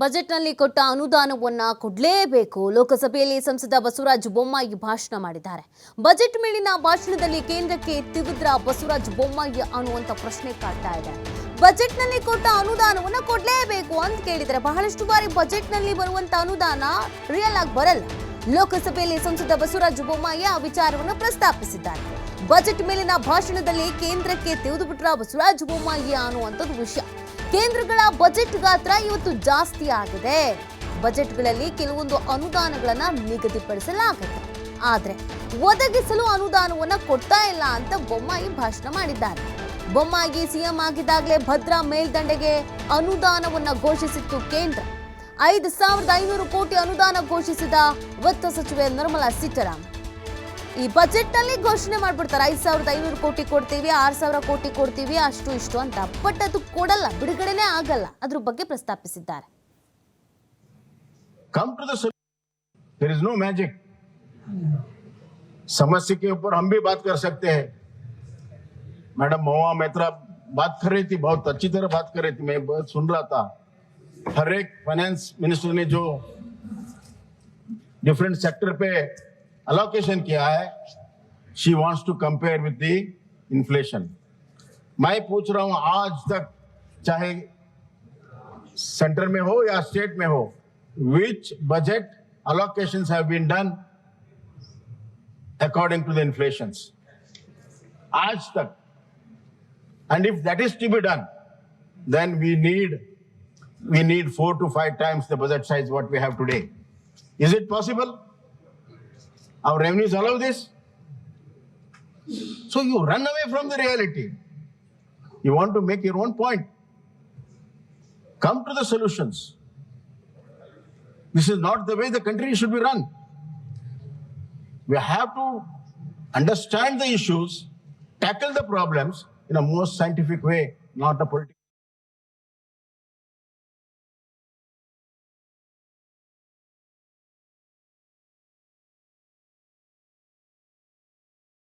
ಬಜೆಟ್ನಲ್ಲಿ ಕೊಟ್ಟ ಅನುದಾನವನ್ನ ಕೊಡಲೇಬೇಕು ಲೋಕಸಭೆಯಲ್ಲಿ ಸಂಸದ ಬಸವರಾಜ ಬೊಮ್ಮಾಯಿ ಭಾಷಣ ಮಾಡಿದ್ದಾರೆ ಬಜೆಟ್ ಮೇಲಿನ ಭಾಷಣದಲ್ಲಿ ಕೇಂದ್ರಕ್ಕೆ ತಿವಿದ್ರ ಬಸವರಾಜ ಬೊಮ್ಮಾಯಿ ಅನ್ನುವಂಥ ಪ್ರಶ್ನೆ ಕಾಡ್ತಾ ಇದೆ ಬಜೆಟ್ನಲ್ಲಿ ಕೊಟ್ಟ ಅನುದಾನವನ್ನು ಕೊಡಲೇಬೇಕು ಅಂತ ಕೇಳಿದರೆ ಬಹಳಷ್ಟು ಬಾರಿ ಬಜೆಟ್ನಲ್ಲಿ ಬರುವಂತ ಅನುದಾನ ರಿಯಲ್ ಆಗಿ ಬರಲ್ಲ ಲೋಕಸಭೆಯಲ್ಲಿ ಸಂಸದ ಬಸವರಾಜ ಬೊಮ್ಮಾಯಿ ಆ ವಿಚಾರವನ್ನು ಪ್ರಸ್ತಾಪಿಸಿದ್ದಾರೆ ಬಜೆಟ್ ಮೇಲಿನ ಭಾಷಣದಲ್ಲಿ ಕೇಂದ್ರಕ್ಕೆ ತೆಗೆದುಬಿಟ್ರ ಬಸವರಾಜ ಬೊಮ್ಮಾಯಿ ಅನ್ನುವಂಥದ್ದು ವಿಷಯ ಕೇಂದ್ರಗಳ ಬಜೆಟ್ ಗಾತ್ರ ಇವತ್ತು ಜಾಸ್ತಿ ಆಗಿದೆ ಬಜೆಟ್ಗಳಲ್ಲಿ ಕೆಲವೊಂದು ಅನುದಾನಗಳನ್ನು ನಿಗದಿಪಡಿಸಲಾಗುತ್ತೆ ಆದರೆ ಒದಗಿಸಲು ಅನುದಾನವನ್ನ ಕೊಡ್ತಾ ಇಲ್ಲ ಅಂತ ಬೊಮ್ಮಾಯಿ ಭಾಷಣ ಮಾಡಿದ್ದಾರೆ ಬೊಮ್ಮಾಯಿ ಸಿಎಂ ಆಗಿದ್ದಾಗಲೇ ಭದ್ರಾ ಮೇಲ್ದಂಡೆಗೆ ಅನುದಾನವನ್ನ ಘೋಷಿಸಿತ್ತು ಕೇಂದ್ರ ಐದು ಸಾವಿರದ ಐನೂರು ಕೋಟಿ ಅನುದಾನ ಘೋಷಿಸಿದ ಒತ್ತ ಸಚಿವೆ ನಿರ್ಮಲಾ ಸೀತಾರಾಮನ್ ಈ ಬಜೆಟ್ ನಲ್ಲಿ ಘೋಷಣೆ ಮಾಡ್ಬಿಡುತ್ತಾರೆ 5500 ಕೋಟಿ ಕೊಡ್ತೀವಿ 6000 ಕೋಟಿ ಕೊಡ್ತೀವಿ ಅಷ್ಟು ಇಷ್ಟಂತ ಪಟ್ಟ ಅದು ಕೊಡಲ್ಲ ಬಿಡಗಡನೆ ಆಗಲ್ಲ ಅದರ ಬಗ್ಗೆ ಪ್ರಸ್ತಾವಿಸಿದ್ದಾರೆ come to the solution there is no magic ಸಮಸ್ಯೆ ќೇ اوپر ہم بھی بات کر سکتے ہیں મેડમ મોವಾ મેત્રા વાત કરીતી बहुत अच्छी तरह बात करेती मैं सुन रहा था हर एक फाइनेंस मिनिस्टर ने जो डिफरेंट सेक्टर पे अलोकेशन किया है she wants to compare with the inflation मैं पूछ रहा हूं आज तक चाहे सेंटर में हो या स्टेट में हो which budget allocation have been done according to the inflation आज तक and if that is to be done then we need we need four to five times the budget size what we have today. Is it possible? Our revenues allow this. So you run away from the reality. You want to make your own point. Come to the solutions. This is not the way the country should be run. We have to understand the issues, tackle the problems in a more scientific way, not a political.